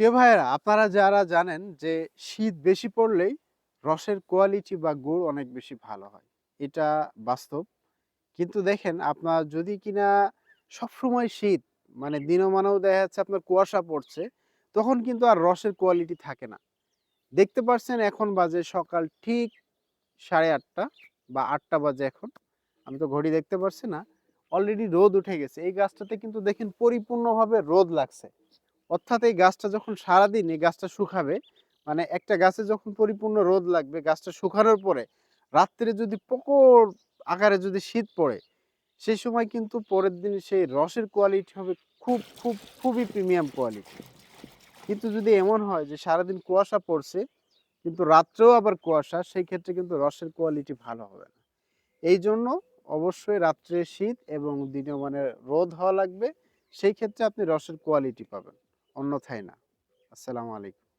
প্রিয় ভাইয়েরা, আপনারা যারা জানেন যে শীত বেশি পড়লেই রসের কোয়ালিটি বা গুড় অনেক বেশি ভালো হয়। এটা বাস্তব। কিন্তু দেখেন, আপনার যদি কিনা সবসময় শীত মানে দিনমানেও দেখা যাচ্ছে আপনার কুয়াশা পড়ছে, তখন কিন্তু আর রসের কোয়ালিটি থাকে না। দেখতে পাচ্ছেন এখন বাজে সকাল ঠিক সাড়ে আটটা বা আটটা বাজে এখন। আমি তো ঘড়ি দেখতে পারছি না। অলরেডি রোদ উঠে গেছে। এই গাছটাতে কিন্তু দেখেন পরিপূর্ণভাবে রোদ লাগছে। অর্থাৎ এই গাছটা যখন সারাদিন এই গাছটা শুকাবে মানে একটা গাছে যখন পরিপূর্ণ রোদ লাগবে, গাছটা শুকানোর পরে রাত্রে যদি প্রকট আকারে যদি শীত পড়ে, সেই সময় কিন্তু পরের দিন সেই রসের কোয়ালিটি হবে খুব খুব, খুবই প্রিমিয়াম কোয়ালিটি কিন্তু যদি এমন হয় যে সারাদিন কুয়াশা পড়ছে, কিন্তু রাত্রেও আবার কুয়াশা, সেই ক্ষেত্রে কিন্তু রসের কোয়ালিটি ভালো হবে না। এই জন্য অবশ্যই রাত্রে শীত এবং দিনে মানে রোদ হওয়া লাগবে, সেই ক্ষেত্রে আপনি রসের কোয়ালিটি পাবেন। অন্যথায় না। আসসালামু আলাইকুম।